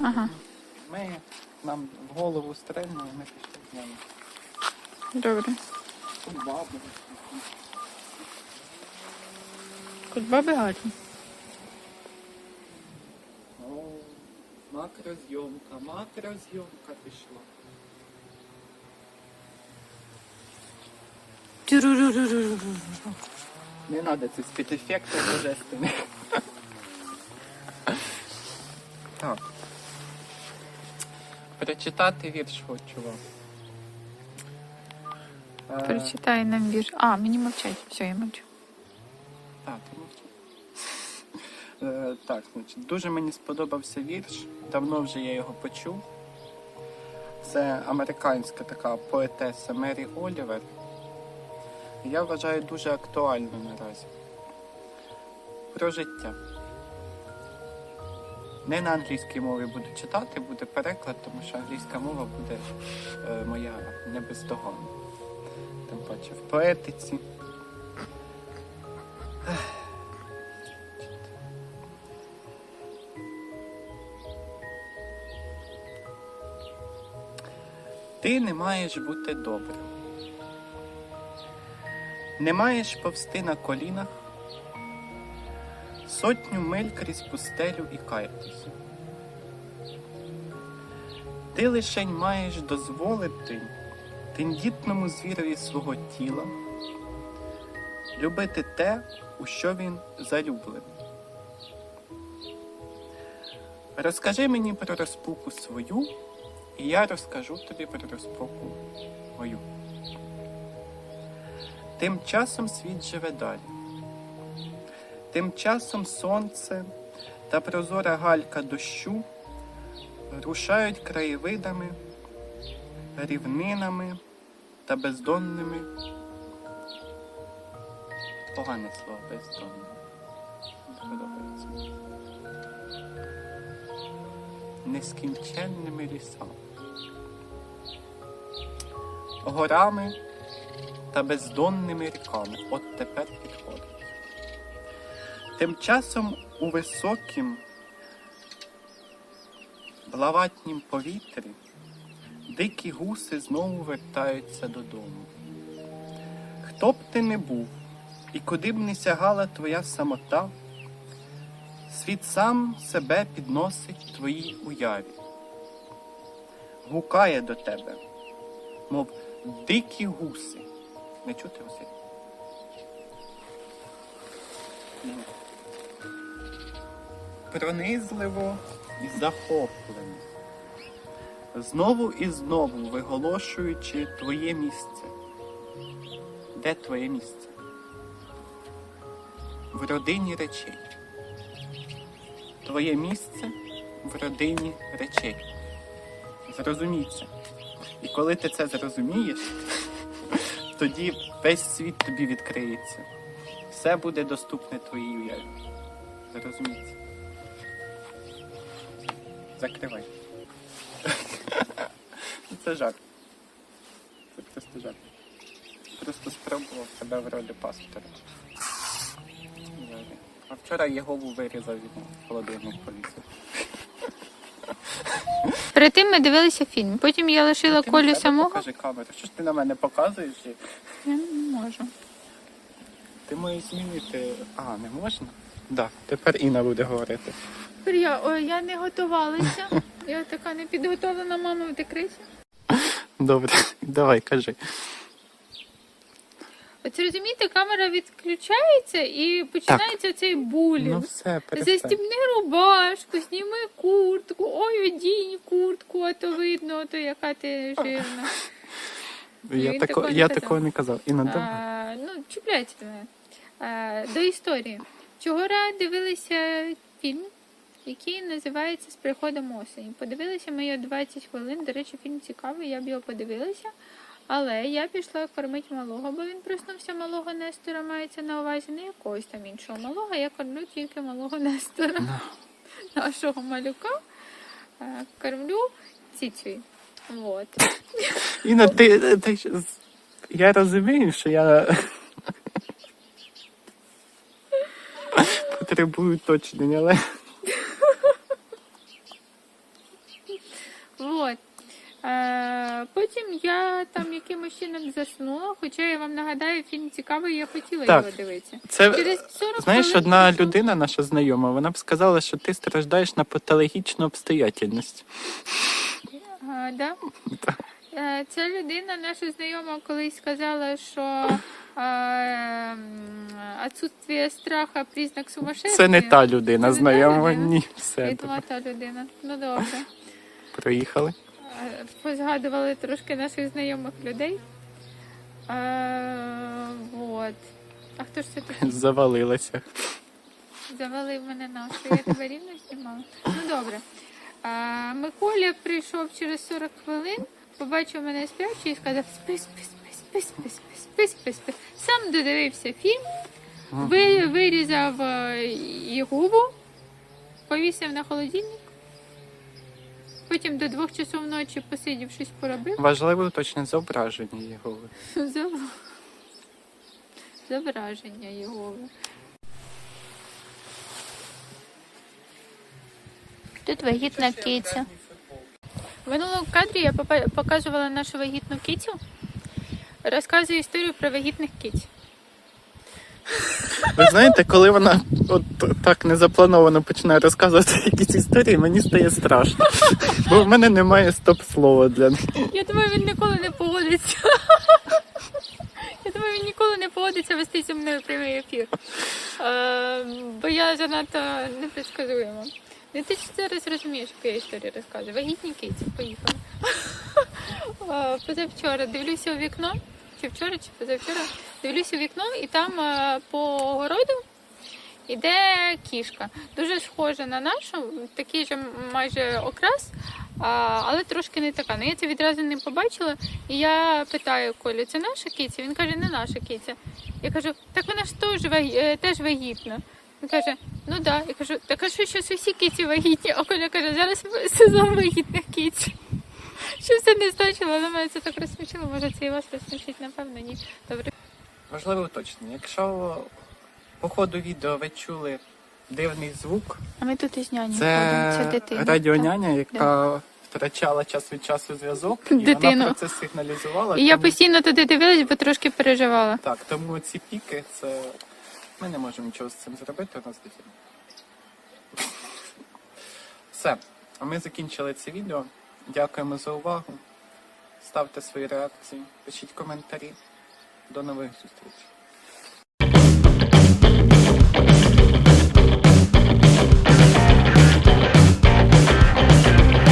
Ага, Ми нам в голову стрельнули, ми пішли з ними. добре. Тут баби. Кульбаби гарні. О, макрозйомка, макрозйомка пішла. Не треба це спецефекти божественні. Так. Прочитати вірш хочу вам. Е, Прочитай нам вірш. А, мені мовчать. Все, я мовчу. Так, ти мовчи. Е, Так, значить, дуже мені сподобався вірш. Давно вже я його почув. Це американська така поетеса Мері Олівер. Я вважаю дуже актуально наразі. Про життя. Не на англійській мові буду читати, буде переклад, тому що англійська мова буде е, моя не бездоганна. Тим паче в поетиці. Ти не маєш бути добрим. Не маєш повсти на колінах, сотню миль крізь пустелю і каятися. Ти лишень маєш дозволити тендітному звірові свого тіла любити те, у що він залюблений. Розкажи мені про розпуку свою, і я розкажу тобі про розпуку мою. Тим часом світ живе далі. Тим часом сонце та прозора галька дощу рушають краєвидами, рівнинами та бездонними. Погане слово бездонне. Нескінченними лісами, горами та бездонними ріками. От тепер підходить. Тим часом у високім блаватнім повітрі дикі гуси знову вертаються додому. Хто б ти не був, і куди б не сягала твоя самота, світ сам себе підносить твоїй уяві, гукає до тебе, мов дикі гуси. Не чути Василь? Пронизливо і захоплено, знову і знову виголошуючи твоє місце. Де твоє місце? В родині речей. Твоє місце в родині речей. Зрозумій. І коли ти це зрозумієш, тоді весь світ тобі відкриється. Все буде доступне твоїй уяві. Зрозумій це. Закривай. Це жарт. Це просто жарт. Просто спробував себе в ролі пастора. А вчора Єгову вирізав від холодильник повісив. Перед тим ми дивилися фільм. Потім я лишила Ти на Колю себе самого. Покажи камеру. Що ж ти на мене показуєш? і Я не можу. Ти маєш змінити. А, не можна? Так, тепер Інна буде говорити. Я, ой, я не готувалася. Я така не підготовлена, мама, ти крися. Добре, давай, кажи. От розумієте, камера відключається і починається цей булінг. Ну все, перестань. Застібни рубашку, зніми куртку, ой, одінь куртку, а то видно, а то яка ти жирна. Я, Він тако, такого не я казав. такого не казав. Інна, давай. А, ну, чіпляйте до мене. А, до історії. Вчора дивилися фільм, який називається З приходом осені. Подивилися ми його 20 хвилин. До речі, фільм цікавий, я б його подивилася. Але я пішла кормити малого, бо він проснувся малого Нестора, мається на увазі не якогось там іншого малого. Я кормлю тільки малого Нестора, нашого малюка. Кормлю цицею. Вот. Інна, ти, ти, я розумію, що я потребую уточнення, але заснула, хоча я вам нагадаю, фільм цікавий, я хотіла Так. його дивитися. Це Через 40 знаєш, хвилин одна людина, наша знайома, вона б сказала, що ти страждаєш на патологічну обстоятельність. А, да? Так. Е, Ця людина, наша знайома, колись сказала, що е, отсутствие страха признак сумасшествия. Це не та людина, Це не та знайома. людина? Ні, Я все, думала, та людина. Ну добре. проїхали. Позгадували трошки наших знайомих людей. Е, вот. А хто ж це такий? Завалилася. Завалив мене на що я тебе рівно знімала. Ну добре. А, Миколя прийшов через 40 хвилин, побачив мене сплячу і сказав: спи, спи, спи, спи, спи, спи, спи, спи, спи. Сам додивився фільм, ви, вирізав е, і губу, повісив на холодильник. Потім до двох часов ночі посидів, щось поробив. Важливе уточнення зображення його. Зображення його. Тут вагітна киця. В минулому кадрі я попа- показувала нашу вагітну кицю. Розказую історію про вагітних киць. Ви знаєте, коли вона от так незаплановано починає розказувати якісь історії, мені стає страшно. Бо в мене немає стоп-слова для них. Я думаю, він ніколи не погодиться. Я думаю, він ніколи не погодиться вести зі мною прямий ефір. Е, бо я занадто непредсказуєма. Ну ти ж зараз розумієш, яку я історію розказую. Вагітні киці, поїхали. Е, Позавчора дивлюся у вікно, чи вчора, чи позавчора, дивлюся у вікно, і там е, по городу іде кішка. Дуже схожа на нашу, такий же майже окрас, але трошки не така. Ну я це відразу не побачила. І я питаю Колю, це наша киця? Він каже, не наша киця. Я кажу, так вона ж теж, е, теж вагітна. Він каже, ну да. Я кажу, так а що щось усі киці вагітні? А Коля каже, зараз сезон вагітних киць. Що все не значило, але мене це так розсмішило, може це і вас розсмішить, напевно, ні. Добре. Важливе уточнення. Якщо по ходу відео ви чули дивний звук, А ми тут із няні це радіоняня, яка втрачала час від часу зв'язок, і Дитину. вона про це сигналізувала. І я тому- постійно туди дивилась, бо трошки переживала. Так, тому ці піки це. Ми не можемо нічого з цим зробити, у нас дитина. Все. А ми закінчили це відео. Дякуємо за увагу. Ставте свої реакції, пишіть коментарі. До нових зустрічей.